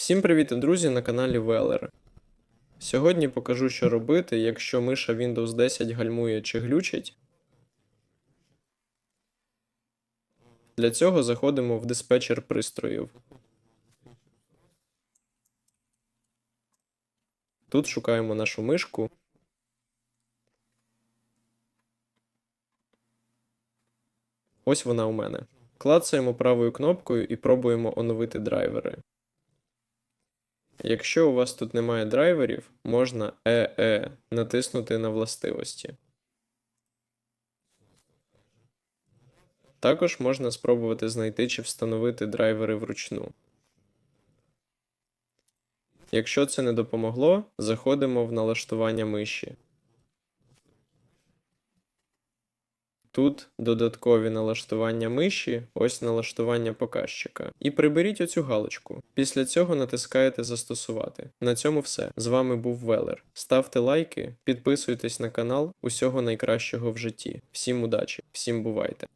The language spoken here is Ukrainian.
Всім привіт, друзі, на каналі Велер. Сьогодні покажу, що робити, якщо миша Windows 10 гальмує чи глючить. Для цього заходимо в диспетчер пристроїв. Тут шукаємо нашу мишку. Ось вона у мене. Клацаємо правою кнопкою і пробуємо оновити драйвери. Якщо у вас тут немає драйверів, можна EE натиснути на властивості. Також можна спробувати знайти чи встановити драйвери вручну. Якщо це не допомогло, заходимо в налаштування миші. Тут додаткові налаштування миші, ось налаштування показчика. І приберіть оцю галочку. Після цього натискаєте Застосувати. На цьому все. З вами був Велер. Ставте лайки, підписуйтесь на канал. Усього найкращого в житті. Всім удачі, всім бувайте!